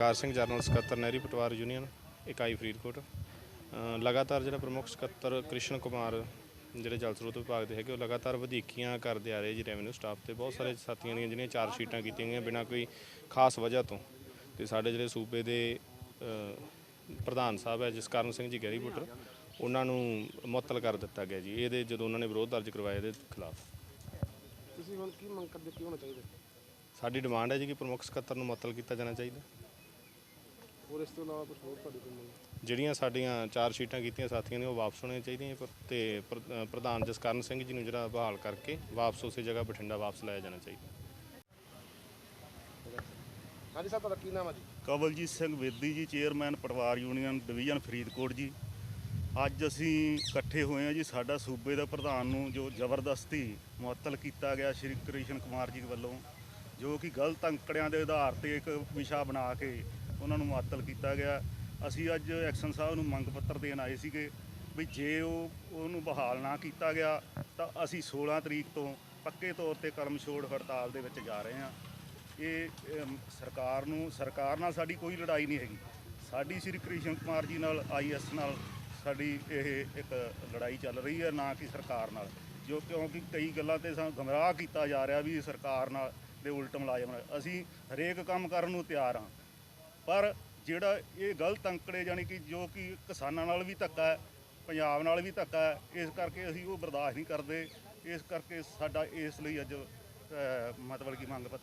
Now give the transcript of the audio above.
ਕਾਰ Singh general ਸਕੱਤਰ ਨਹਿਰੀ ਪਟਵਾਰ union ਇਕਾਈ ਫਰੀਦਕੋਟ। ਲਗਾਤਾਰ ਜਿਹੜਾ ਪ੍ਰਮੁੱਖ ਸਕੱਤਰ ਕ੍ਰਿਸ਼ਨ ਕੁਮਾਰ ਜਿਹੜੇ ਜਲ ਸਰੋਤ ਵਿਭਾਗ ਦੇ ਹੈਗੇ ਉਹ ਲਗਾਤਾਰ ਵਧੀਕੀਆਂ ਕਰਦੇ ਆ ਰਹੇ ਜੀ ਰੈਵਨਿਊ ਸਟਾਫ ਤੇ। ਬਹੁਤ ਸਾਰੇ ਸਾਥੀਆਂ ਦੀਆਂ ਜਿਹੜੀਆਂ ਚਾਰ ਸ਼ੀਟਾਂ ਕੀਤੀਆਂ ਗਈਆਂ ਬਿਨਾਂ ਕੋਈ ਖਾਸ ਵਜ੍ਹਾ ਤੋਂ। ਤੇ ਸਾਡੇ ਜਿਹੜੇ ਸੂਬੇ ਦੇ ਪ੍ਰਧਾਨ ਸਾਹਿਬ ਹੈ ਜਸਕਰਨ ਸਿੰਘ ਜੀ ਗੈਰੀ ਬੁੱਟਰ ਉਹਨਾਂ ਨੂੰ ਮੁਅੱਤਲ ਕਰ ਦਿੱਤਾ ਗਿਆ ਜੀ। ਇਹਦੇ ਜਦੋਂ ਉਹਨਾਂ ਨੇ ਵਿਰੋਧ ਦਰਜ ਕਰਵਾਇਆ ਇਹਦੇ ਖਿਲਾਫ। ਤੁਸੀਂ ਹੁਣ ਕੀ ਮੰਗ ਕਰਦੇ ਕੀ ਹੋਣਾ ਚਾਹੀਦਾ? ਸਾਡੀ ਡਿਮਾਂਡ ਹੈ ਜੀ ਕਿ ਪ੍ਰਮੁੱਖ ਸਕੱਤਰ ਨੂੰ ਮੁਅੱਤਲ ਕੀਤਾ ਜਾਣਾ ਚਾਹੀਦਾ। ਹੋਰ ਇਸ ਤੋਂ ਇਲਾਵਾ ਕੁਝ ਹੋਰ ਤੁਹਾਡੀ ਕੋਈ ਮੰਗ ਜਿਹੜੀਆਂ ਸਾਡੀਆਂ ਚਾਰ ਸ਼ੀਟਾਂ ਕੀਤੀਆਂ ਸਾਥੀਆਂ ਨੇ ਉਹ ਵਾਪਸ ਹੋਣੀਆਂ ਚਾਹੀਦੀਆਂ ਪਰ- ਤੇ ਪ੍ਰ- ਅ, ਪ੍ਰਧਾਨ ਜਸਕਰਨ ਸਿੰਘ ਜੀ ਨੂੰ ਜਿਹੜਾ ਬਹਾਲ ਕਰਕੇ ਵਾਪਸ ਉਸੇ ਜਗ੍ਹਾ ਬਠਿੰਡਾ ਵਾਪਸ ਲਾਇਆ ਜਾਣਾ ਚਾਹੀਦਾ। ਹਾਂਜੀ ਸਾਹਿਬ ਤੁਹਾਡਾ ਕੀ ਨਾਮ ਹੈ ਜੀ? Kawaljit Singh Vedi ji chairman Patwar union division Faridkot ji. ਅੱਜ ਅਸੀਂ ਇਕੱਠੇ ਹੋਏ ਹਾਂ ਜੀ ਸਾਡਾ ਸੂਬੇ ਦਾ ਪ੍ਰਧਾਨ ਨੂੰ ਜੋ ਜ਼ਬਰਦਸਤੀ ਮੁਅੱਤਲ ਕੀਤਾ ਗਿਆ ਸ਼੍ਰੀ ਕ੍ਰਿਸ਼ਨ ਕੁਮਾਰ ਜੀ ਵੱਲੋਂ ਜੋ ਕਿ ਗਲਤ ਅੰਕੜਿਆਂ ਦੇ ਆਧਾਰ ਤੇ ਇੱਕ ਵਿਸ਼ਾ ਬਣਾ ਕੇ ਉਹਨਾਂ ਨੂੰ ਮੁਅੱਤਲ ਕੀਤਾ ਗਿਆ। ਅਸੀਂ ਅੱਜ ਐਕਸ਼ਨ ਸਾਹਿਬ ਨੂੰ ਮੰਗ ਪੱਤਰ ਦੇਣ ਆਏ ਸੀਗੇ ਵੀ ਜੇ ਉਹ, ਉਹਨੂੰ ਬਹਾਲ ਨਾ ਕੀਤਾ ਗਿਆ, ਤਾਂ ਅਸੀਂ 16 ਤਰੀਕ ਤੋਂ ਪੱਕੇ ਤੌਰ ਤੇ ਕਰਮ ਛੋੜ ਹੜਤਾਲ ਦੇ ਵਿੱਚ ਜਾ ਰਹੇ ਹਾਂ। ਇਹ ਸਰਕਾਰ ਨੂੰ, ਸਰਕਾਰ ਨਾਲ ਸਾਡੀ ਕੋਈ ਲੜਾਈ ਨਹੀਂ ਹੈਗੀ। ਸਾਡੀ ਸ੍ਰੀ ਕ੍ਰਿਸ਼ਨ ਕੁਮਾਰ ਜੀ ਨਾਲ ਆਈਐਸ ਨਾਲ ਸਾਡੀ ਇਹ ਇੱਕ ਲੜਾਈ ਚੱਲ ਰਹੀ ਹੈ, ਨਾ ਕਿ ਸਰਕਾਰ ਨਾਲ। ਜੋ ਕਿਉਂਕਿ ਕਈ ਗੱਲਾਂ ਤੇ ਸਾਨੂੰ ਗਮਰਾਹ ਕੀਤਾ ਜਾ ਰਿਹਾ ਵੀ ਸਰਕਾਰ ਨਾਲ ਦੇ ਉਲਟ ਮੁਲਾਜ਼ਮ ਅਸੀਂ ਹਰੇਕ ਕੰਮ ਕਰਨ ਨੂੰ ਤਿਆਰ ਹਾਂ। ਪਰ ਜਿਹੜਾ ਇਹ ਗਲਤ ਅੰਕੜੇ ਜਾਨੀ ਕਿ ਜੋ ਕਿ ਕਿਸਾਨਾਂ ਨਾਲ ਵੀ ਧੱਕਾ ਹੈ, ਪੰਜਾਬ ਨਾਲ ਵੀ ਧੱਕਾ ਹੈ, ਇਸ ਕਰਕੇ ਅਸੀਂ ਉਹ ਬਰਦਾਸ਼ਤ ਨਹੀਂ ਕਰਦੇ। ਇਸ ਕਰਕੇ ਸਾਡਾ ਇਸ ਲਈ ਅੱਜ ਮਤਲਬ ਕਿ ਮੰਗ ਪੱਤਰ